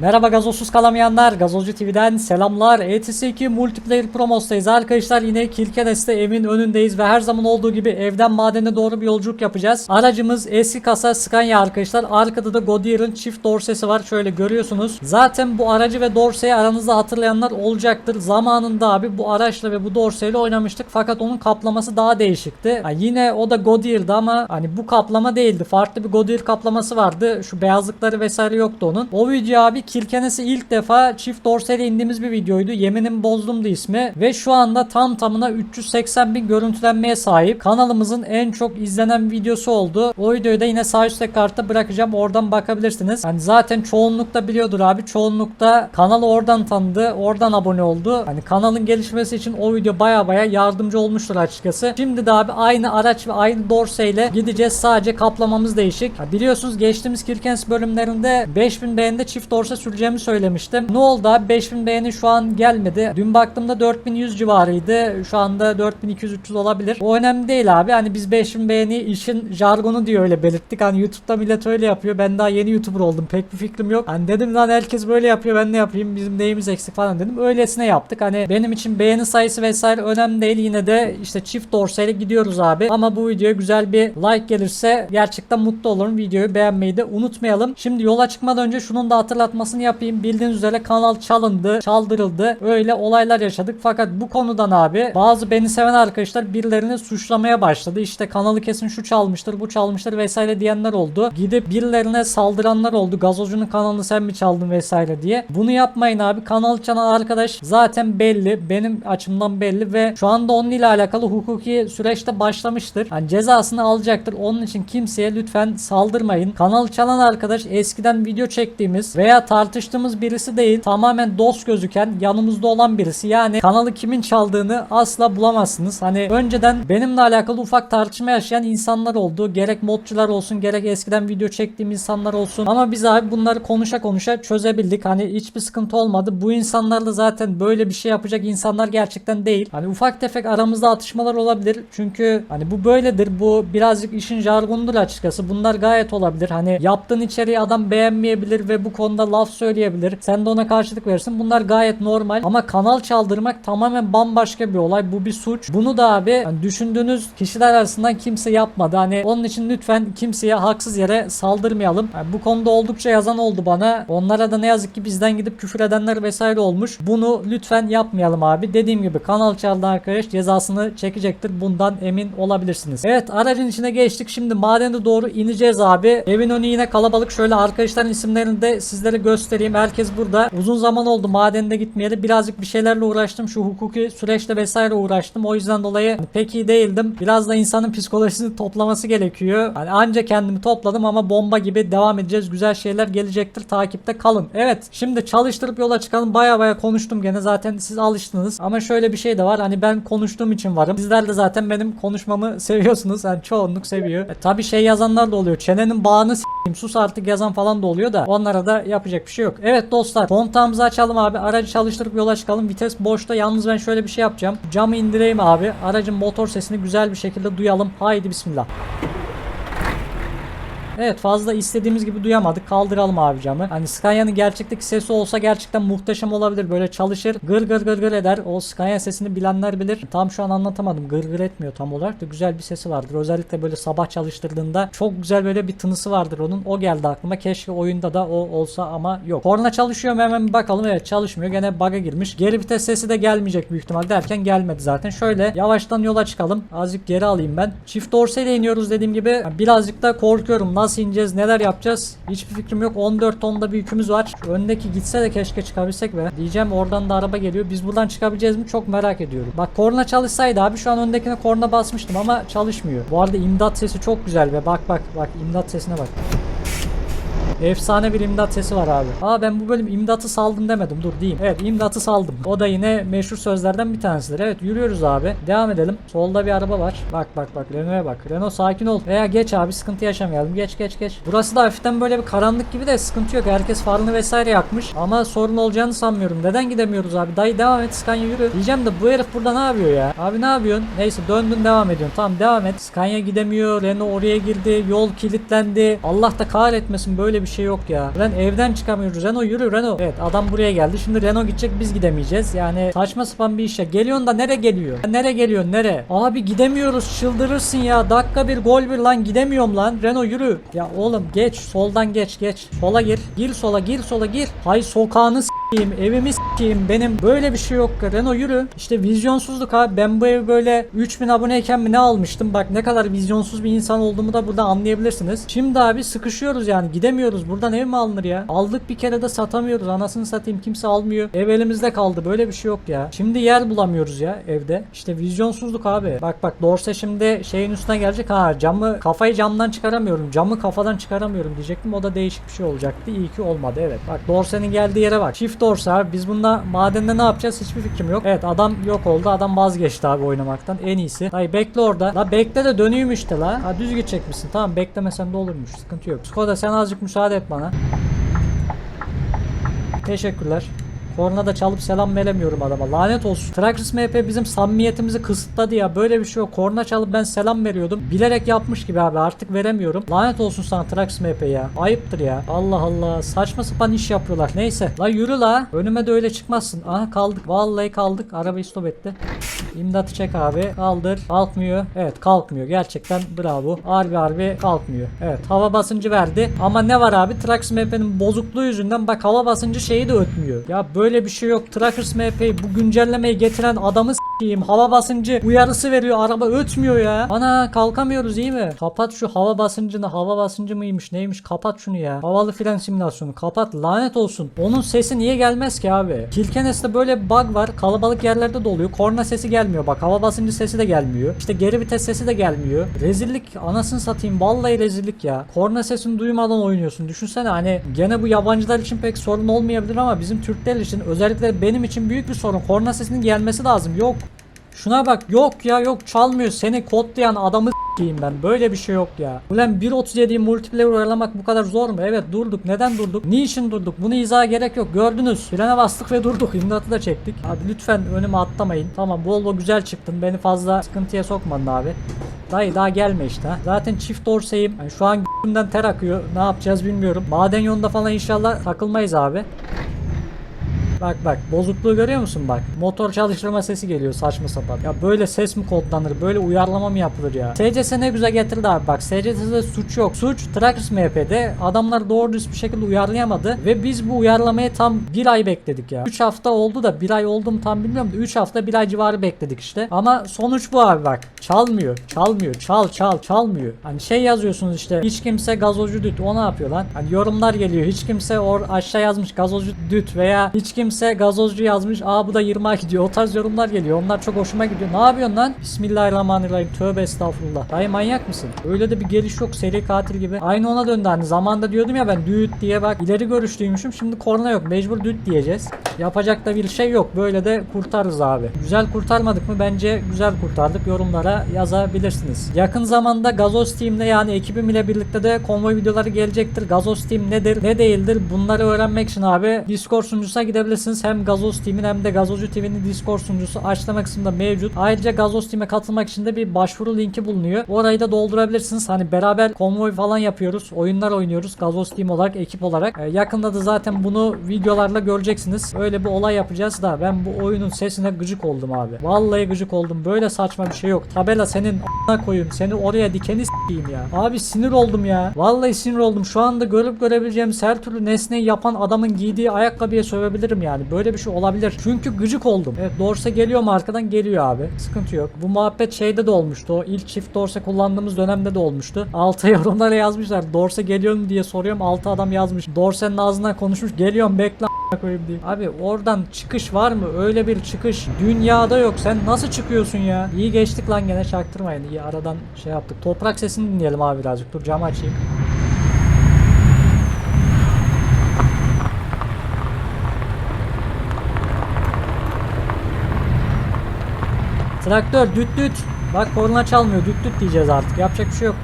Merhaba gazozsuz kalamayanlar. Gazozcu TV'den selamlar. ETS2 Multiplayer Promos'tayız. Arkadaşlar yine Kilkenes'te evin önündeyiz ve her zaman olduğu gibi evden madene doğru bir yolculuk yapacağız. Aracımız eski kasa Scania arkadaşlar. Arkada da Goodyear'ın çift dorsesi var. Şöyle görüyorsunuz. Zaten bu aracı ve dorseyi aranızda hatırlayanlar olacaktır. Zamanında abi bu araçla ve bu dorseyle oynamıştık. Fakat onun kaplaması daha değişikti. Ha, yine o da Goodyear'dı ama hani bu kaplama değildi. Farklı bir Goodyear kaplaması vardı. Şu beyazlıkları vesaire yoktu onun. O video abi Kirkenes'i ilk defa çift dorseyle indiğimiz bir videoydu. Yeminim bozdumdu ismi. Ve şu anda tam tamına 380 bin görüntülenmeye sahip. Kanalımızın en çok izlenen videosu oldu. O videoyu da yine sağ üstte kartta bırakacağım. Oradan bakabilirsiniz. Hani zaten çoğunlukta biliyordur abi. Çoğunlukta kanalı oradan tanıdı. Oradan abone oldu. Hani kanalın gelişmesi için o video baya baya yardımcı olmuştur açıkçası. Şimdi de abi aynı araç ve aynı dorseyle gideceğiz. Sadece kaplamamız değişik. Ha, biliyorsunuz geçtiğimiz Kirkens bölümlerinde 5000 beğenide çift dorse süreceğimi söylemiştim. Ne oldu abi? 5000 beğeni şu an gelmedi. Dün baktığımda 4100 civarıydı. Şu anda 4200-300 olabilir. O önemli değil abi. Hani biz 5000 beğeni işin jargonu diye öyle belirttik. Hani YouTube'da millet öyle yapıyor. Ben daha yeni YouTuber oldum. Pek bir fikrim yok. Hani dedim lan herkes böyle yapıyor. Ben ne yapayım? Bizim neyimiz eksik falan dedim. Öylesine yaptık. Hani benim için beğeni sayısı vesaire önemli değil. Yine de işte çift dorseyle gidiyoruz abi. Ama bu videoya güzel bir like gelirse gerçekten mutlu olurum. Videoyu beğenmeyi de unutmayalım. Şimdi yola çıkmadan önce şunun da hatırlatmasını yapayım. Bildiğiniz üzere kanal çalındı, çaldırıldı. Öyle olaylar yaşadık. Fakat bu konudan abi bazı beni seven arkadaşlar birilerini suçlamaya başladı. İşte kanalı kesin şu çalmıştır, bu çalmıştır vesaire diyenler oldu. Gidip birilerine saldıranlar oldu. Gazozcunun kanalını sen mi çaldın vesaire diye. Bunu yapmayın abi. Kanal çalan arkadaş zaten belli. Benim açımdan belli ve şu anda onun ile alakalı hukuki süreçte başlamıştır. Yani cezasını alacaktır. Onun için kimseye lütfen saldırmayın. Kanal çalan arkadaş eskiden video çektiğimiz veya tartıştığımız birisi değil. Tamamen dost gözüken yanımızda olan birisi. Yani kanalı kimin çaldığını asla bulamazsınız. Hani önceden benimle alakalı ufak tartışma yaşayan insanlar oldu. Gerek modcular olsun gerek eskiden video çektiğim insanlar olsun. Ama biz abi bunları konuşa konuşa çözebildik. Hani hiçbir sıkıntı olmadı. Bu insanlarla zaten böyle bir şey yapacak insanlar gerçekten değil. Hani ufak tefek aramızda atışmalar olabilir. Çünkü hani bu böyledir. Bu birazcık işin jargonudur açıkçası. Bunlar gayet olabilir. Hani yaptığın içeriği adam beğenmeyebilir ve bu konuda laf söyleyebilir. Sen de ona karşılık verirsin. Bunlar gayet normal. Ama kanal çaldırmak tamamen bambaşka bir olay. Bu bir suç. Bunu da abi hani düşündüğünüz kişiler arasından kimse yapmadı. Hani onun için lütfen kimseye haksız yere saldırmayalım. Yani bu konuda oldukça yazan oldu bana. Onlara da ne yazık ki bizden gidip küfür edenler vesaire olmuş. Bunu lütfen yapmayalım abi. Dediğim gibi kanal çaldı arkadaş cezasını çekecektir. Bundan emin olabilirsiniz. Evet aracın içine geçtik. Şimdi madene doğru ineceğiz abi. Evin önü yine kalabalık. Şöyle arkadaşların isimlerini de sizlere göstereyim. Herkes burada. Uzun zaman oldu madende gitmeyeli. Birazcık bir şeylerle uğraştım. Şu hukuki süreçte vesaire uğraştım. O yüzden dolayı hani pek iyi değildim. Biraz da insanın psikolojisini toplaması gerekiyor. Hani anca kendimi topladım ama bomba gibi devam edeceğiz. Güzel şeyler gelecektir. Takipte kalın. Evet şimdi çalıştırıp yola çıkalım. Baya baya konuştum gene. Zaten siz alıştınız. Ama şöyle bir şey de var. Hani ben konuştuğum için varım. Sizler de zaten benim konuşmamı seviyorsunuz. Yani çoğunluk seviyor. E, tabii şey yazanlar da oluyor. Çenenin bağını s**eyim sus artık yazan falan da oluyor da onlara da yapacak bir şey yok. Evet dostlar kontağımızı açalım abi. Aracı çalıştırıp yola çıkalım. Vites boşta. Yalnız ben şöyle bir şey yapacağım. Camı indireyim abi. Aracın motor sesini güzel bir şekilde duyalım. Haydi bismillah. Evet fazla istediğimiz gibi duyamadık. Kaldıralım abi camı. Hani Scania'nın gerçekteki sesi olsa gerçekten muhteşem olabilir. Böyle çalışır gır gır gır gır eder. O Scania sesini bilenler bilir. Tam şu an anlatamadım. Gır gır etmiyor tam olarak da güzel bir sesi vardır. Özellikle böyle sabah çalıştırdığında çok güzel böyle bir tınısı vardır onun. O geldi aklıma. Keşke oyunda da o olsa ama yok. Korna çalışıyor mu hemen bir bakalım. Evet çalışmıyor. Gene bug'a girmiş. Geri vites sesi de gelmeyecek büyük ihtimal derken gelmedi zaten. Şöyle yavaştan yola çıkalım. Azıcık geri alayım ben. Çift dorseyle iniyoruz dediğim gibi. Birazcık da korkuyorum. Nasıl ineceğiz? Neler yapacağız? Hiçbir fikrim yok. 14 tonda bir yükümüz var. Öndeki gitse de keşke çıkabilsek be. Diyeceğim oradan da araba geliyor. Biz buradan çıkabileceğiz mi? Çok merak ediyorum. Bak korna çalışsaydı abi şu an öndekine korna basmıştım ama çalışmıyor. Bu arada imdat sesi çok güzel be. Bak bak bak imdat sesine bak. Efsane bir imdat sesi var abi. Aa ben bu bölüm imdatı saldım demedim. Dur diyeyim. Evet imdatı saldım. O da yine meşhur sözlerden bir tanesidir. Evet yürüyoruz abi. Devam edelim. Solda bir araba var. Bak bak bak Renault'a bak. Renault sakin ol. Veya geç abi sıkıntı yaşamayalım. Geç geç geç. Burası da hafiften böyle bir karanlık gibi de sıkıntı yok. Herkes farını vesaire yakmış. Ama sorun olacağını sanmıyorum. Neden gidemiyoruz abi? Dayı devam et Scania yürü. Diyeceğim de bu herif burada ne yapıyor ya? Abi ne yapıyorsun? Neyse döndün devam ediyorsun. Tamam devam et. Scania gidemiyor. Renault oraya girdi. Yol kilitlendi. Allah da kahretmesin böyle bir şey yok ya. Lan evden çıkamıyoruz. Renault yürü Renault. Evet adam buraya geldi. Şimdi Renault gidecek biz gidemeyeceğiz. Yani saçma sapan bir iş ya. Geliyorsun da nereye geliyor? Ya Nereye geliyorsun nere? Abi gidemiyoruz çıldırırsın ya. Dakika bir gol bir lan gidemiyorum lan. Renault yürü. Ya oğlum geç soldan geç geç. Sola gir. Gir sola gir sola gir. Hay sokağını s**eyim evimi s**eyim benim böyle bir şey yok. Renault yürü. İşte vizyonsuzluk abi. Ben bu evi böyle 3000 aboneyken mi ne almıştım? Bak ne kadar vizyonsuz bir insan olduğumu da burada anlayabilirsiniz. Şimdi abi sıkışıyoruz yani gidemiyoruz. Buradan ev mi alınır ya? Aldık bir kere de satamıyoruz. Anasını satayım kimse almıyor. Ev elimizde kaldı. Böyle bir şey yok ya. Şimdi yer bulamıyoruz ya evde. İşte vizyonsuzluk abi. Bak bak Dorse şimdi şeyin üstüne gelecek. Ha camı kafayı camdan çıkaramıyorum. Camı kafadan çıkaramıyorum diyecektim. O da değişik bir şey olacaktı. İyi ki olmadı evet. Bak Dorse'nin geldiği yere bak. Çift Dorse abi. Biz bununla madende ne yapacağız hiçbir fikrim yok. Evet adam yok oldu. Adam vazgeçti abi oynamaktan. En iyisi. Dayı bekle orada. La bekle de dönüyüm işte la. Ha düz gidecek misin? Tamam beklemesen de olurmuş. Sıkıntı yok. Skoda sen azıcık müsaade et bana. Teşekkürler. Korna da çalıp selam veremiyorum adama. Lanet olsun. Trackers MP bizim samimiyetimizi kısıtladı ya. Böyle bir şey yok. Korna çalıp ben selam veriyordum. Bilerek yapmış gibi abi. Artık veremiyorum. Lanet olsun sana Trackers MP ya. Ayıptır ya. Allah Allah. Saçma sapan iş yapıyorlar. Neyse. La yürü la. Önüme de öyle çıkmazsın. Aha kaldık. Vallahi kaldık. Arabayı stop etti. İmdatı çek abi. Kaldır. Kalkmıyor. Evet kalkmıyor. Gerçekten bravo. Harbi harbi kalkmıyor. Evet hava basıncı verdi. Ama ne var abi? Trackers MP'nin bozukluğu yüzünden bak hava basıncı şeyi de ötmüyor. Ya böyle bir şey yok. Trackers MP'yi bu güncellemeyi getiren adamı Hava basıncı uyarısı veriyor. Araba ötmüyor ya. Ana kalkamıyoruz iyi mi? Kapat şu hava basıncını. Hava basıncı mıymış neymiş? Kapat şunu ya. Havalı fren simülasyonu. Kapat. Lanet olsun. Onun sesi niye gelmez ki abi? Kilkenes'te böyle bir bug var. Kalabalık yerlerde de oluyor. Korna sesi gelmiyor. Bak hava basıncı sesi de gelmiyor. İşte geri vites sesi de gelmiyor. Rezillik anasını satayım. Vallahi rezillik ya. Korna sesini duymadan oynuyorsun. Düşünsene hani gene bu yabancılar için pek sorun olmayabilir ama bizim Türkler için özellikle benim için büyük bir sorun. Korna sesinin gelmesi lazım. Yok. Şuna bak yok ya yok çalmıyor seni kodlayan adamı s**eyim ben böyle bir şey yok ya. Ulan 1.37'yi multiplayer oyalamak bu kadar zor mu? Evet durduk neden durduk? Niçin durduk? Bunu izaha gerek yok gördünüz. Frene bastık ve durduk imdatı da çektik. Abi lütfen önüme atlamayın. Tamam Volvo güzel çıktın beni fazla sıkıntıya sokmadın abi. Dayı daha gelme işte. Zaten çift dorseyim. Yani şu an g***imden ter akıyor. Ne yapacağız bilmiyorum. Maden yolunda falan inşallah takılmayız abi. Bak bak bozukluğu görüyor musun bak. Motor çalıştırma sesi geliyor saçma sapan. Ya böyle ses mi kodlanır? Böyle uyarlama mı yapılır ya? SCS ne güzel getirdi abi bak. SCS'de suç yok. Suç Trackers MP'de adamlar doğru düz bir şekilde uyarlayamadı ve biz bu uyarlamayı tam bir ay bekledik ya. 3 hafta oldu da bir ay oldu mu tam bilmiyorum da 3 hafta bir ay civarı bekledik işte. Ama sonuç bu abi bak. Çalmıyor. Çalmıyor. Çal çal çalmıyor. Hani şey yazıyorsunuz işte hiç kimse gazozcu düt o ne yapıyor lan? Hani yorumlar geliyor. Hiç kimse or aşağı yazmış gazozcu düt veya hiç kimse gazozcu yazmış. Aa bu da 20 gidiyor. O tarz yorumlar geliyor. Onlar çok hoşuma gidiyor. Ne yapıyorsun lan? Bismillahirrahmanirrahim. Tövbe estağfurullah. Dayı manyak mısın? Öyle de bir geliş yok. Seri katil gibi. Aynı ona döndü hani. Zamanda diyordum ya ben düt diye bak. ileri görüşlüymüşüm. Şimdi korna yok. Mecbur düt diyeceğiz. Yapacak da bir şey yok. Böyle de kurtarırız abi. Güzel kurtarmadık mı? Bence güzel kurtardık. Yorumlara yazabilirsiniz. Yakın zamanda Gazoz Team'de yani ekibim ile birlikte de konvoy videoları gelecektir. Gazoz Team nedir? Ne değildir? Bunları öğrenmek için abi Discord sunucusuna gidebilirsiniz. Hem Gazoz Team'in hem de Gazozcu TV'nin Discord sunucusu açıklama kısmında mevcut. Ayrıca Gazoz Team'e katılmak için de bir başvuru linki bulunuyor. Orayı da doldurabilirsiniz. Hani beraber konvoy falan yapıyoruz. Oyunlar oynuyoruz. Gazoz Team olarak, ekip olarak. Ee, yakında da zaten bunu videolarla göreceksiniz. Öyle bir olay yapacağız da ben bu oyunun sesine gıcık oldum abi. Vallahi gıcık oldum. Böyle saçma bir şey yok. Tabela senin a**ına koyayım. Seni oraya dikeni s**eyim ya. Abi sinir oldum ya. Vallahi sinir oldum. Şu anda görüp görebileceğimiz her türlü nesneyi yapan adamın giydiği ayakkabıya sövebilirim yani. Böyle bir şey olabilir. Çünkü gıcık oldum. Evet dorse geliyor mu arkadan geliyor abi. Sıkıntı yok. Bu muhabbet şeyde de olmuştu. O ilk çift dorse kullandığımız dönemde de olmuştu. Altı yorumlara yazmışlar. Dorse geliyor mu diye soruyorum. Altı adam yazmış. Dorse'nin ağzından konuşmuş. Geliyorum bekle koyayım diye. Abi oradan çıkış var mı? Öyle bir çıkış dünyada yok. Sen nasıl çıkıyorsun ya? İyi geçtik lan gene çaktırmayın. İyi aradan şey yaptık. Toprak sesini dinleyelim abi birazcık. Dur camı açayım. Traktör düt düt. Bak korna çalmıyor. Düt düt diyeceğiz artık. Yapacak bir şey yok.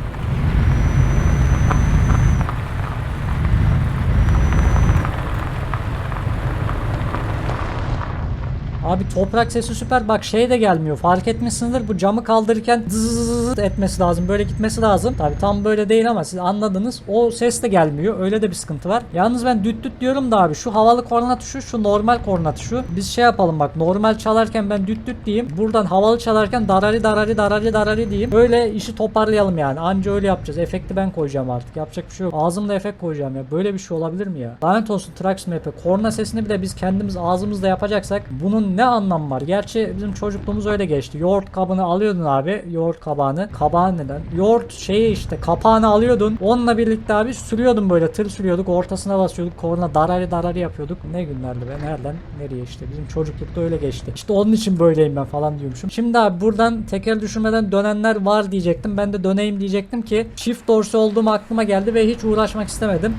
Abi toprak sesi süper. Bak şey de gelmiyor. Fark etmişsinizdir. Bu camı kaldırırken zzzz etmesi lazım. Böyle gitmesi lazım. Tabi tam böyle değil ama siz anladınız. O ses de gelmiyor. Öyle de bir sıkıntı var. Yalnız ben düt düt diyorum da abi. Şu havalı korna tuşu, şu normal korna tuşu. Biz şey yapalım bak. Normal çalarken ben düt düt diyeyim. Buradan havalı çalarken darari darari darari darari diyeyim. Böyle işi toparlayalım yani. Anca öyle yapacağız. Efekti ben koyacağım artık. Yapacak bir şey yok. Ağzımda efekt koyacağım ya. Böyle bir şey olabilir mi ya? Lanet olsun Trax Map'e. Korna sesini bile biz kendimiz ağzımızda yapacaksak bunun ne anlamı var? Gerçi bizim çocukluğumuz öyle geçti. Yoğurt kabını alıyordun abi. Yoğurt kabağını. Kabağın neden? Yoğurt şeyi işte kapağını alıyordun. Onunla birlikte abi sürüyordun böyle. Tır sürüyorduk. Ortasına basıyorduk. Korna darari darari yapıyorduk. Ne günlerdi be. Nereden nereye işte. Bizim çocuklukta öyle geçti. İşte onun için böyleyim ben falan diyormuşum. Şimdi abi buradan teker düşürmeden dönenler var diyecektim. Ben de döneyim diyecektim ki çift dorsi olduğum aklıma geldi ve hiç uğraşmak istemedim.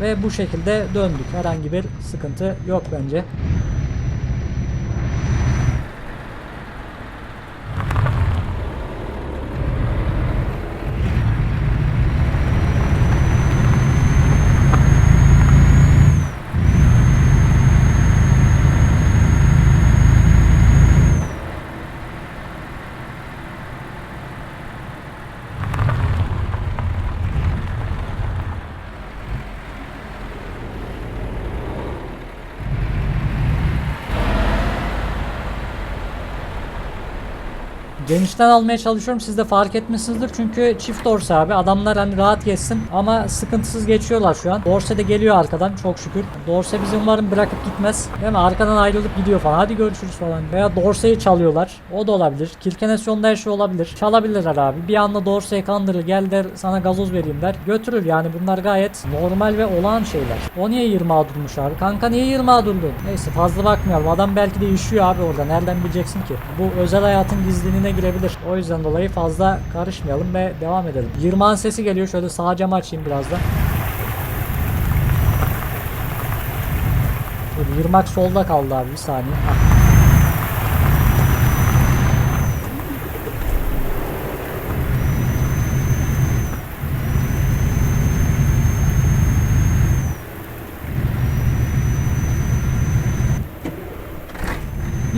Ve bu şekilde döndük. Herhangi bir sıkıntı yok bence. Genişten almaya çalışıyorum. Siz de fark etmişsinizdir. Çünkü çift dorse abi. Adamlar hani rahat geçsin ama sıkıntısız geçiyorlar şu an. Dorse de geliyor arkadan çok şükür. Dorse bizi umarım bırakıp gitmez. Değil mi? Arkadan ayrılıp gidiyor falan. Hadi görüşürüz falan. Veya Dorse'yi çalıyorlar. O da olabilir. Kirkenes yolunda her şey olabilir. Çalabilirler abi. Bir anda Dorse'yi kandırır. Gel der sana gazoz vereyim der. Götürür yani bunlar gayet normal ve olağan şeyler. O niye 20 durmuş abi? Kanka niye 20 durdun? Neyse fazla bakmayalım. Adam belki de işiyor abi orada. Nereden bileceksin ki? Bu özel hayatın gizliliğine girebilir. O yüzden dolayı fazla karışmayalım ve devam edelim. 20 sesi geliyor. Şöyle sağ camı açayım biraz da. Dur, Yırmak solda kaldı abi bir saniye.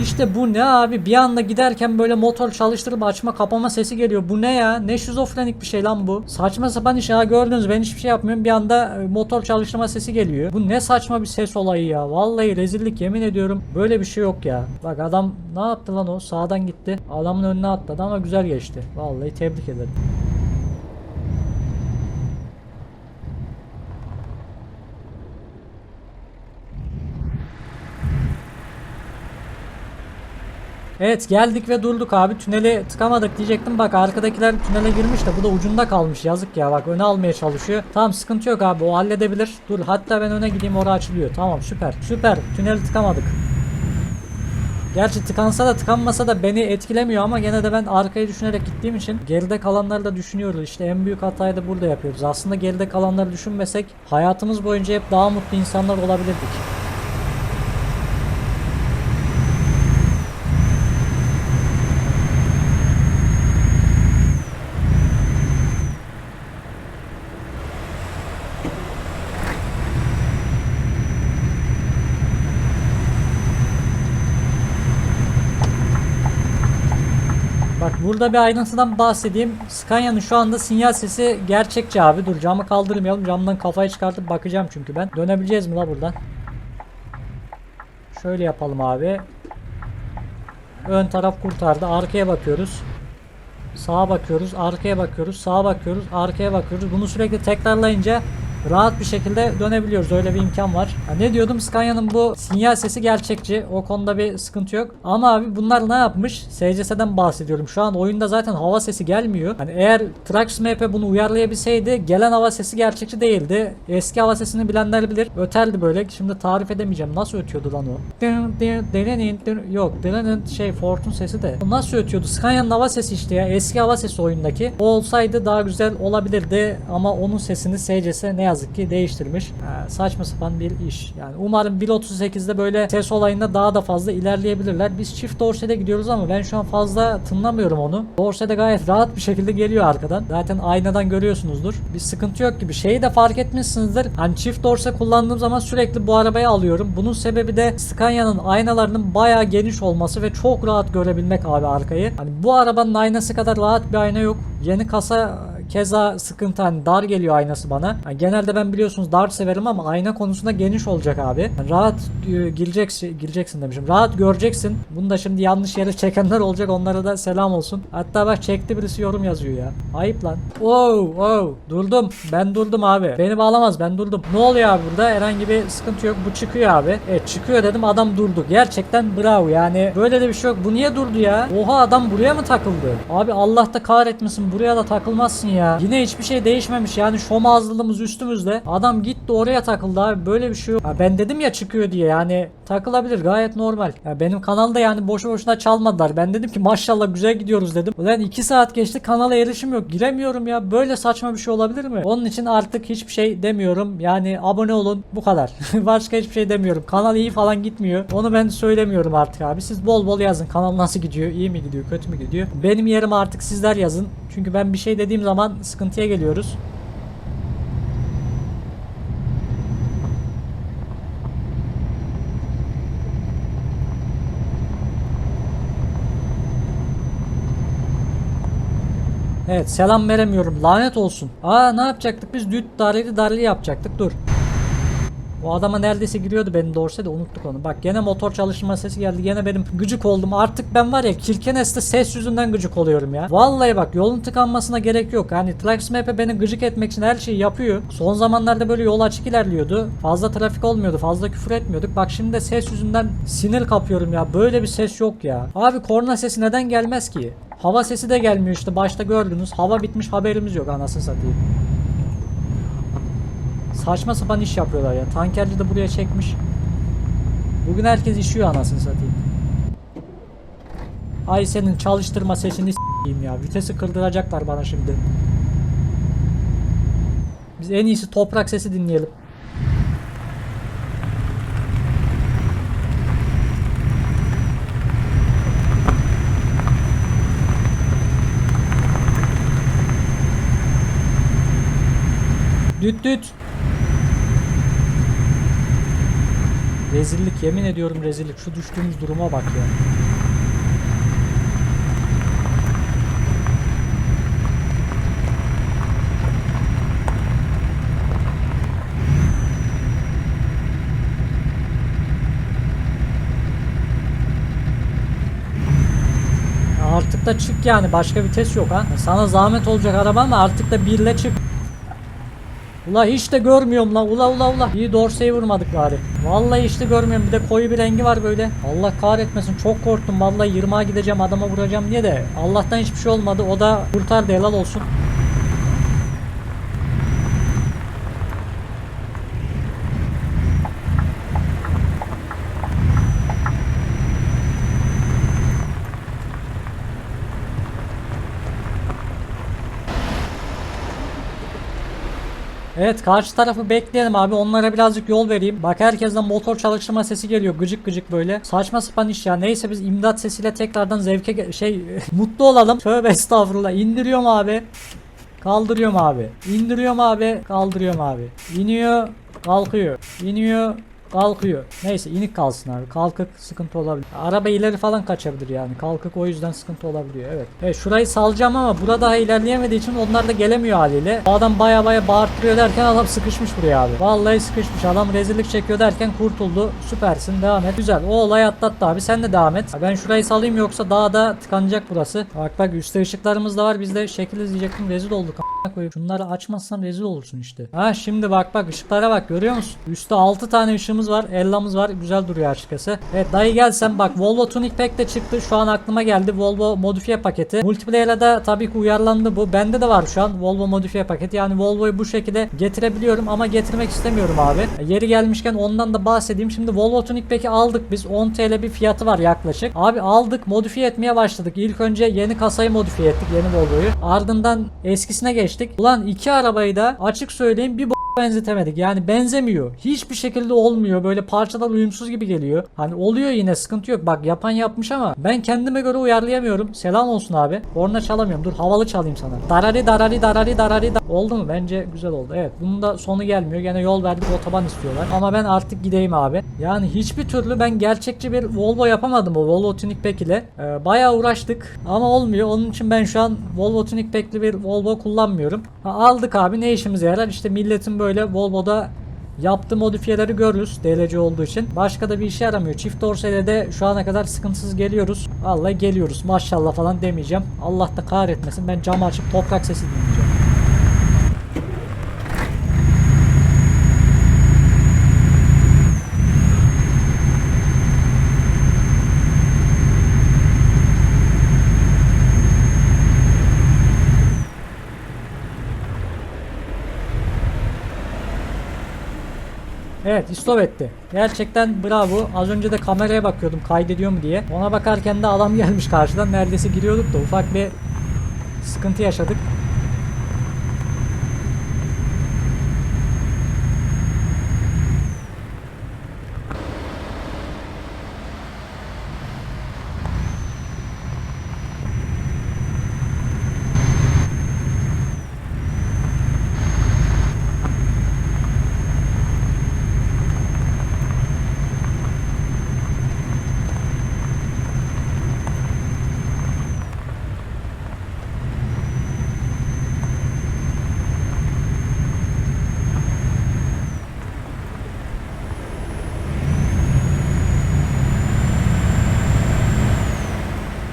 İşte bu ne abi? Bir anda giderken böyle motor çalıştırıp açma kapama sesi geliyor. Bu ne ya? Ne şizofrenik bir şey lan bu? Saçma sapan iş ya gördünüz ben hiçbir şey yapmıyorum. Bir anda e, motor çalıştırma sesi geliyor. Bu ne saçma bir ses olayı ya. Vallahi rezillik yemin ediyorum. Böyle bir şey yok ya. Bak adam ne yaptı lan o? Sağdan gitti. Adamın önüne atladı ama güzel geçti. Vallahi tebrik ederim. Evet geldik ve durduk abi. Tüneli tıkamadık diyecektim. Bak arkadakiler tünele girmiş de bu da ucunda kalmış. Yazık ya bak öne almaya çalışıyor. Tamam sıkıntı yok abi o halledebilir. Dur hatta ben öne gideyim orası açılıyor. Tamam süper. Süper. Tüneli tıkamadık. Gerçi tıkansa da tıkanmasa da beni etkilemiyor ama gene de ben arkayı düşünerek gittiğim için geride kalanları da düşünüyoruz. İşte en büyük hatayı da burada yapıyoruz. Aslında geride kalanları düşünmesek hayatımız boyunca hep daha mutlu insanlar olabilirdik. Bak burada bir ayrıntıdan bahsedeyim. Scania'nın şu anda sinyal sesi gerçekçi abi. Dur camı kaldırmayalım. Camdan kafayı çıkartıp bakacağım çünkü ben. Dönebileceğiz mi la buradan? Şöyle yapalım abi. Ön taraf kurtardı. Arkaya bakıyoruz. Sağa bakıyoruz. Arkaya bakıyoruz. Sağa bakıyoruz. Arkaya bakıyoruz. Bunu sürekli tekrarlayınca rahat bir şekilde dönebiliyoruz. Öyle bir imkan var. Ha, ne diyordum? Scania'nın bu sinyal sesi gerçekçi. O konuda bir sıkıntı yok. Ama abi bunlar ne yapmış? SCS'den bahsediyorum. Şu an oyunda zaten hava sesi gelmiyor. Hani eğer Trax Map'e bunu uyarlayabilseydi gelen hava sesi gerçekçi değildi. Eski hava sesini bilenler bilir. Öterdi böyle. Şimdi tarif edemeyeceğim. Nasıl ötüyordu lan o? Yok. Şey Fort'un sesi de. O nasıl ötüyordu? Scania'nın hava sesi işte ya. Eski hava sesi oyundaki. O olsaydı daha güzel olabilirdi. Ama onun sesini SCS ne yazık ki değiştirmiş. Ha, saçma sapan bir iş. Yani umarım 1.38'de böyle ses olayında daha da fazla ilerleyebilirler. Biz çift dorsede gidiyoruz ama ben şu an fazla tınlamıyorum onu. Dorsede gayet rahat bir şekilde geliyor arkadan. Zaten aynadan görüyorsunuzdur. Bir sıkıntı yok gibi. Şeyi de fark etmişsinizdir. Hani çift dorse kullandığım zaman sürekli bu arabayı alıyorum. Bunun sebebi de Scania'nın aynalarının bayağı geniş olması ve çok rahat görebilmek abi arkayı. Hani bu arabanın aynası kadar rahat bir ayna yok. Yeni kasa keza sıkıntı hani dar geliyor aynası bana. Yani genelde ben biliyorsunuz dar severim ama ayna konusunda geniş olacak abi. Yani rahat e, gireceksin, gireceksin demişim. Rahat göreceksin. Bunu da şimdi yanlış yere çekenler olacak. Onlara da selam olsun. Hatta bak çekti birisi yorum yazıyor ya. Ayıp lan. Wow, wow. Durdum. Ben durdum abi. Beni bağlamaz. Ben durdum. Ne oluyor abi burada? Herhangi bir sıkıntı yok. Bu çıkıyor abi. Evet çıkıyor dedim. Adam durdu. Gerçekten bravo. Yani böyle de bir şey yok. Bu niye durdu ya? Oha adam buraya mı takıldı? Abi Allah da kahretmesin. Buraya da takılmazsın ya. Yine hiçbir şey değişmemiş. Yani şom ağızlılığımız üstümüzde. Adam gitti oraya takıldı abi. Böyle bir şey yok. Ya ben dedim ya çıkıyor diye. Yani takılabilir. Gayet normal. Ya benim kanalda yani boşu boşuna çalmadılar. Ben dedim ki maşallah güzel gidiyoruz dedim. Ulan 2 saat geçti kanala erişim yok. Giremiyorum ya. Böyle saçma bir şey olabilir mi? Onun için artık hiçbir şey demiyorum. Yani abone olun. Bu kadar. Başka hiçbir şey demiyorum. Kanal iyi falan gitmiyor. Onu ben söylemiyorum artık abi. Siz bol bol yazın. Kanal nasıl gidiyor? İyi mi gidiyor? Kötü mü gidiyor? Benim yerime artık sizler yazın. Çünkü ben bir şey dediğim zaman sıkıntıya geliyoruz. Evet selam veremiyorum. Lanet olsun. Aa ne yapacaktık biz? Düt darili darili yapacaktık. Dur. O adama neredeyse giriyordu benim doğrusu da unuttuk onu. Bak gene motor çalışma sesi geldi. Gene benim gıcık oldum. Artık ben var ya Kirkenes'te ses yüzünden gıcık oluyorum ya. Vallahi bak yolun tıkanmasına gerek yok. Yani Trax Map'e beni gıcık etmek için her şeyi yapıyor. Son zamanlarda böyle yol açık ilerliyordu. Fazla trafik olmuyordu. Fazla küfür etmiyorduk. Bak şimdi de ses yüzünden sinir kapıyorum ya. Böyle bir ses yok ya. Abi korna sesi neden gelmez ki? Hava sesi de gelmiyor işte başta gördünüz. Hava bitmiş haberimiz yok anasını satayım. Saçma sapan iş yapıyorlar ya. Tankerci de buraya çekmiş. Bugün herkes işiyor anasını satayım. Ay senin çalıştırma sesini s**eyim ya. Vitesi kırdıracaklar bana şimdi. Biz en iyisi toprak sesi dinleyelim. Düt düt. Rezillik yemin ediyorum rezillik. Şu düştüğümüz duruma bak ya. Artık da çık yani başka vites yok ha. Sana zahmet olacak araba ama artık da birle çık. Ula hiç de görmüyorum la ula ula ula. İyi dorseyi vurmadık bari. Vallahi hiç de görmüyorum. Bir de koyu bir rengi var böyle. Allah kahretmesin çok korktum. Vallahi 20'a gideceğim adama vuracağım diye de. Allah'tan hiçbir şey olmadı. O da kurtardı helal olsun. Evet karşı tarafı bekleyelim abi onlara birazcık yol vereyim. Bak herkesten motor çalıştırma sesi geliyor gıcık gıcık böyle. Saçma sapan iş ya. Neyse biz imdat sesiyle tekrardan zevke şey mutlu olalım. Tövbe estağfurullah. İndiriyorum abi. Kaldırıyorum abi. İndiriyorum abi. Kaldırıyorum abi. İniyor. Kalkıyor. İniyor. Kalkıyor. Neyse inik kalsın abi. Kalkık sıkıntı olabilir. Araba ileri falan kaçabilir yani. Kalkık o yüzden sıkıntı olabiliyor. Evet. Evet şurayı salacağım ama burada daha ilerleyemediği için onlar da gelemiyor haliyle. Adam baya baya bağırtırıyor derken adam sıkışmış buraya abi. Vallahi sıkışmış. Adam rezillik çekiyor derken kurtuldu. Süpersin. Devam et. Güzel. O olay atlattı abi. Sen de devam et. Ben şurayı salayım yoksa daha da tıkanacak burası. Bak bak üstte ışıklarımız da var. Biz de şekil izleyecektim. Rezil olduk. Şunları açmazsan rezil olursun işte. Ha şimdi bak bak ışıklara bak görüyor musun? Üstte 6 tane ışığımız var. Ellamız var. Güzel duruyor açıkçası. Evet dayı gelsen bak Volvo Tuning Pack de çıktı. Şu an aklıma geldi. Volvo modifiye paketi. Multiplayer'a da tabii ki uyarlandı bu. Bende de var şu an Volvo modifiye paketi. Yani Volvo'yu bu şekilde getirebiliyorum ama getirmek istemiyorum abi. Yeri gelmişken ondan da bahsedeyim. Şimdi Volvo Tuning Pack'i aldık biz. 10 TL bir fiyatı var yaklaşık. Abi aldık modifiye etmeye başladık. İlk önce yeni kasayı modifiye ettik. Yeni Volvo'yu. Ardından eskisine geçtik. Ulan iki arabayı da açık söyleyeyim bir benzetemedik. Yani benzemiyor. Hiçbir şekilde olmuyor. Böyle parçalar uyumsuz gibi geliyor. Hani oluyor yine sıkıntı yok. Bak yapan yapmış ama ben kendime göre uyarlayamıyorum. Selam olsun abi. Orna çalamıyorum. Dur havalı çalayım sana. Darari darari darari darari da Oldu mu? Bence güzel oldu. Evet. Bunun da sonu gelmiyor. Gene yol verdik otoban istiyorlar. Ama ben artık gideyim abi. Yani hiçbir türlü ben gerçekçi bir Volvo yapamadım o Volvo Tuning Pack ile. Ee, bayağı uğraştık ama olmuyor. Onun için ben şu an Volvo Tuning Pack'li bir Volvo kullanmıyorum. Ha, aldık abi ne işimize yarar? İşte milletin böyle Volvo'da yaptığı modifiyeleri görürüz DLC olduğu için. Başka da bir işe yaramıyor. Çift dorseyle de şu ana kadar sıkıntısız geliyoruz. Vallahi geliyoruz. Maşallah falan demeyeceğim. Allah da kahretmesin. Ben camı açıp toprak sesi dinleyeceğim. Evet istop etti. Gerçekten bravo. Az önce de kameraya bakıyordum kaydediyor mu diye. Ona bakarken de adam gelmiş karşıdan. Neredeyse giriyorduk da ufak bir sıkıntı yaşadık.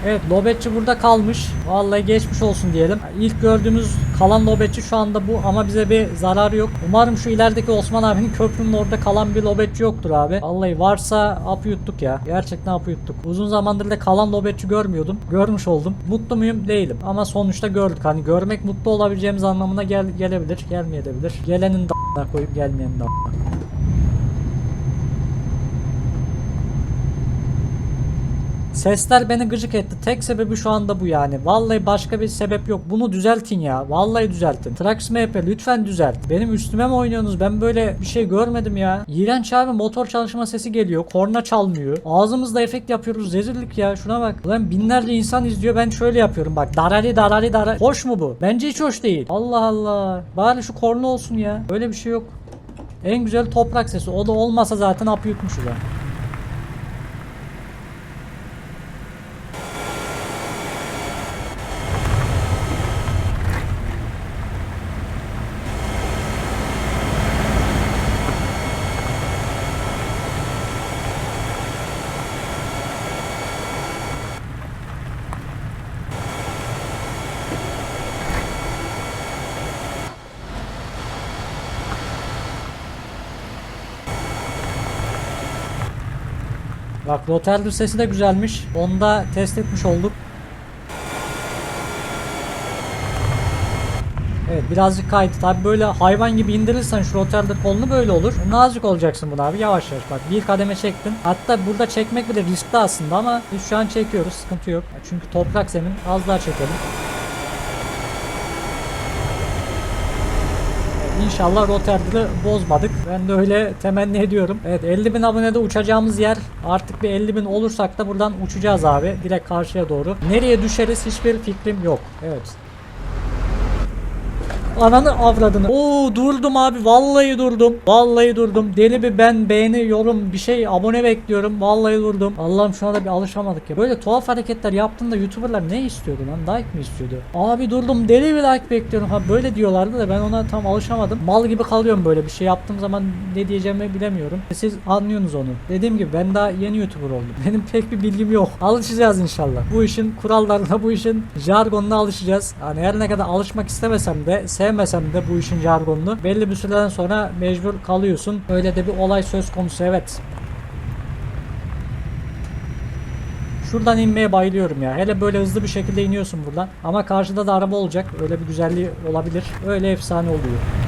Evet lobetçi burada kalmış. Vallahi geçmiş olsun diyelim. İlk gördüğümüz kalan lobetçi şu anda bu ama bize bir zararı yok. Umarım şu ilerideki Osman abinin köprünün orada kalan bir lobetçi yoktur abi. Vallahi varsa apı yuttuk ya. Gerçekten apı yuttuk. Uzun zamandır da kalan lobetçi görmüyordum. Görmüş oldum. Mutlu muyum? Değilim. Ama sonuçta gördük. Hani görmek mutlu olabileceğimiz anlamına gel gelebilir. Gelmeyebilir. Gelenin da koyup gelmeyenin de Sesler beni gıcık etti. Tek sebebi şu anda bu yani. Vallahi başka bir sebep yok. Bunu düzeltin ya. Vallahi düzeltin. Trax MP lütfen düzelt. Benim üstüme mi oynuyorsunuz? Ben böyle bir şey görmedim ya. İğrenç abi motor çalışma sesi geliyor. Korna çalmıyor. Ağzımızla efekt yapıyoruz. Rezillik ya. Şuna bak. Ulan binlerce insan izliyor. Ben şöyle yapıyorum bak. Darari darari darari. Hoş mu bu? Bence hiç hoş değil. Allah Allah. Bari şu korna olsun ya. Öyle bir şey yok. En güzel toprak sesi. O da olmasa zaten apı yutmuşuz ha. Rotterdam sesi de güzelmiş. Onu da test etmiş olduk. Evet birazcık kaydı. Tabi böyle hayvan gibi indirirsen şu Rotterdam kolunu böyle olur. Nazik olacaksın buna abi yavaş yavaş. Bak bir kademe çektin. Hatta burada çekmek bile riskli aslında ama biz şu an çekiyoruz. Sıkıntı yok. Çünkü toprak zemin. Az daha çekelim. İnşallah Rotterdam'ı bozmadık. Ben de öyle temenni ediyorum. Evet 50 bin abonede uçacağımız yer artık bir 50 bin olursak da buradan uçacağız abi. Direkt karşıya doğru. Nereye düşeriz hiçbir fikrim yok. Evet. Ananı avradını. Oo durdum abi. Vallahi durdum. Vallahi durdum. Deli bir ben beğeni, yorum, bir şey abone bekliyorum. Vallahi durdum. Allah'ım şuna da bir alışamadık ya. Böyle tuhaf hareketler yaptığında YouTuber'lar ne istiyordu lan? Like mi istiyordu? Abi durdum. Deli bir like bekliyorum. Ha böyle diyorlardı da ben ona tam alışamadım. Mal gibi kalıyorum böyle bir şey yaptığım zaman ne diyeceğimi bilemiyorum. Siz anlıyorsunuz onu. Dediğim gibi ben daha yeni YouTuber oldum. Benim pek bir bilgim yok. Alışacağız inşallah. Bu işin kurallarına, bu işin jargonuna alışacağız. Yani her ne kadar alışmak istemesem de sevmesem de bu işin jargonunu belli bir süreden sonra mecbur kalıyorsun. Öyle de bir olay söz konusu evet. Şuradan inmeye bayılıyorum ya. Hele böyle hızlı bir şekilde iniyorsun buradan. Ama karşıda da araba olacak. Öyle bir güzelliği olabilir. Öyle efsane oluyor.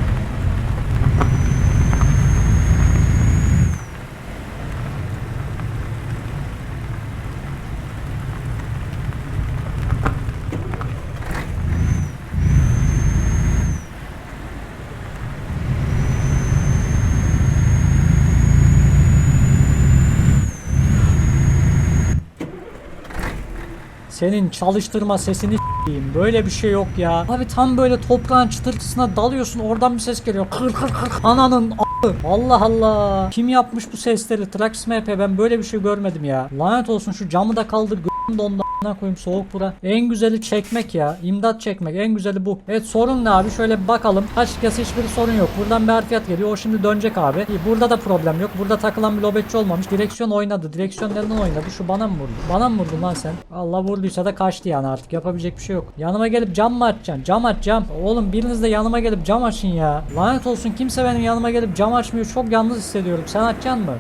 Senin çalıştırma sesini s**eyim. Böyle bir şey yok ya. Abi tam böyle toprağın çıtırtısına dalıyorsun oradan bir ses geliyor. Kır kır kır. Ananın a**ı. Allah Allah. Kim yapmış bu sesleri? Trax MP ben böyle bir şey görmedim ya. Lanet olsun şu camı da kaldır. G***ım dondu a**ına koyayım soğuk bura. En güzeli çekmek ya. İmdat çekmek. En güzeli bu. Evet sorun ne abi? Şöyle bir bakalım. Açıkçası hiçbir sorun yok. Buradan bir harfiyat geliyor. O şimdi dönecek abi. İyi, burada da problem yok. Burada takılan bir lobetçi olmamış. Direksiyon oynadı. Direksiyon nereden oynadı? Şu bana mı vurdu? Bana mı vurdun lan sen? Allah vurduysa da kaçtı yani artık. Yapabilecek bir şey yok. Yanıma gelip cam mı açacaksın? Cam aç cam. Oğlum biriniz de yanıma gelip cam açın ya. Lanet olsun kimse benim yanıma gelip cam açmıyor. Çok yalnız hissediyorum. Sen açacaksın mı?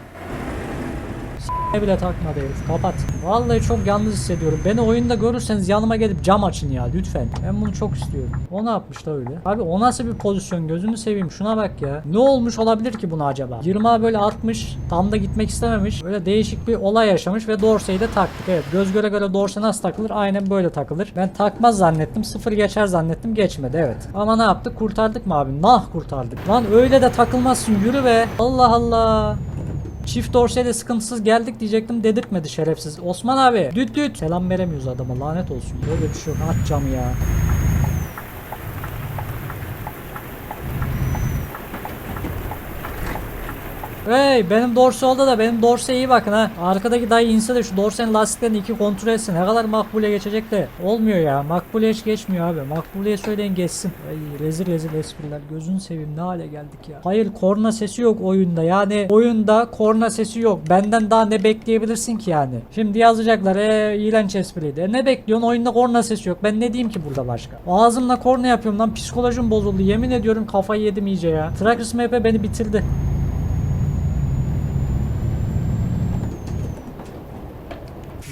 Ne bile takmadı herif. Kapat. Vallahi çok yalnız hissediyorum. Beni oyunda görürseniz yanıma gelip cam açın ya lütfen. Ben bunu çok istiyorum. O ne yapmış da öyle? Abi o nasıl bir pozisyon? Gözünü seveyim. Şuna bak ya. Ne olmuş olabilir ki buna acaba? 20 böyle artmış. Tam da gitmek istememiş. Böyle değişik bir olay yaşamış ve Dorsey'i de taktık. Evet. Göz göre göre Dorsey nasıl takılır? Aynen böyle takılır. Ben takmaz zannettim. Sıfır geçer zannettim. Geçmedi evet. Ama ne yaptık? Kurtardık mı abi? Nah kurtardık. Lan öyle de takılmazsın. Yürü be. Allah Allah. Çift dorseyle sıkıntısız geldik diyecektim dedirtmedi şerefsiz. Osman abi düt düt. Selam veremiyoruz adama lanet olsun. Böyle bir şey yok. Aç ya. Hey benim dorse oldu da benim dorse iyi bakın ha. Arkadaki dayı inse de şu dorsenin lastiklerini iki kontrol etsin. Ne kadar makbule geçecek de. Olmuyor ya. Makbule hiç geçmiyor abi. Makbuleye söyleyin geçsin. Ay rezil rezil espriler. Gözünü seveyim ne hale geldik ya. Hayır korna sesi yok oyunda. Yani oyunda korna sesi yok. Benden daha ne bekleyebilirsin ki yani. Şimdi yazacaklar eee iğrenç espriydi. E, ne bekliyorsun oyunda korna sesi yok. Ben ne diyeyim ki burada başka. Ağzımla korna yapıyorum lan psikolojim bozuldu. Yemin ediyorum kafayı yedim iyice ya. Trackers MP beni bitirdi.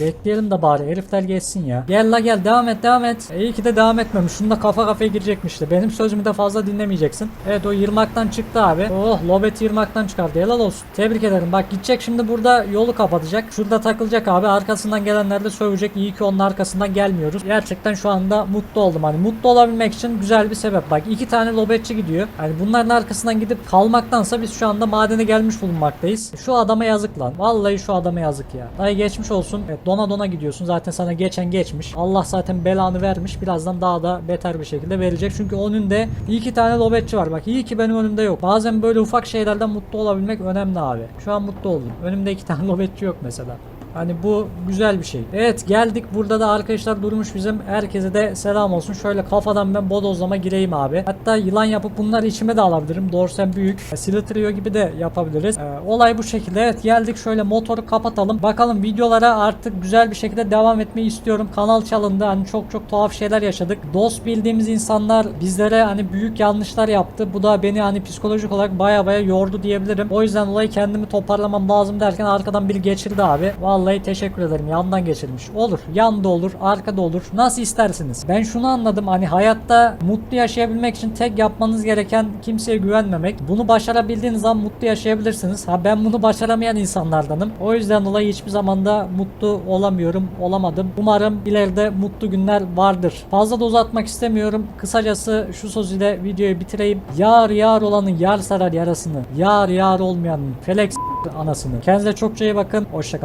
Bekleyelim de bari herifler geçsin ya. Gel la gel devam et devam et. E, iyi ki de devam etmemiş. Şunda kafa kafaya girecekmişti. Benim sözümü de fazla dinlemeyeceksin. Evet o yırmaktan çıktı abi. Oh lobet yırmaktan çıkardı. Helal olsun. Tebrik ederim. Bak gidecek şimdi burada yolu kapatacak. Şurada takılacak abi. Arkasından gelenler de sövecek. İyi ki onun arkasından gelmiyoruz. Gerçekten şu anda mutlu oldum. Hani mutlu olabilmek için güzel bir sebep. Bak iki tane lobetçi gidiyor. Hani bunların arkasından gidip kalmaktansa biz şu anda madene gelmiş bulunmaktayız. Şu adama yazık lan. Vallahi şu adama yazık ya. Dayı geçmiş olsun. Evet dona dona gidiyorsun. Zaten sana geçen geçmiş. Allah zaten belanı vermiş. Birazdan daha da beter bir şekilde verecek. Çünkü onun de iki tane lobetçi var. Bak iyi ki benim önümde yok. Bazen böyle ufak şeylerden mutlu olabilmek önemli abi. Şu an mutlu oldum. Önümde iki tane lobetçi yok mesela. Hani bu güzel bir şey. Evet geldik. Burada da arkadaşlar durmuş bizim. Herkese de selam olsun. Şöyle kafadan ben bodozlama gireyim abi. Hatta yılan yapıp bunları içime de alabilirim. Dorsen büyük. Silitrio gibi de yapabiliriz. Ee, olay bu şekilde. Evet geldik. Şöyle motoru kapatalım. Bakalım videolara artık güzel bir şekilde devam etmeyi istiyorum. Kanal çalındı. Hani çok çok tuhaf şeyler yaşadık. Dost bildiğimiz insanlar bizlere hani büyük yanlışlar yaptı. Bu da beni hani psikolojik olarak baya baya yordu diyebilirim. O yüzden dolayı kendimi toparlamam lazım derken arkadan biri geçirdi abi. Vallahi teşekkür ederim. Yandan geçirmiş. Olur. Yanda olur. Arkada olur. Nasıl istersiniz? Ben şunu anladım. Hani hayatta mutlu yaşayabilmek için tek yapmanız gereken kimseye güvenmemek. Bunu başarabildiğiniz zaman mutlu yaşayabilirsiniz. Ha ben bunu başaramayan insanlardanım. O yüzden dolayı hiçbir zamanda mutlu olamıyorum. Olamadım. Umarım ileride mutlu günler vardır. Fazla da uzatmak istemiyorum. Kısacası şu sözüyle videoyu bitireyim. Yar yar olanın yar sarar yarasını. Yar yar olmayanın felek anasını. Kendinize çok iyi bakın. Hoşçakalın.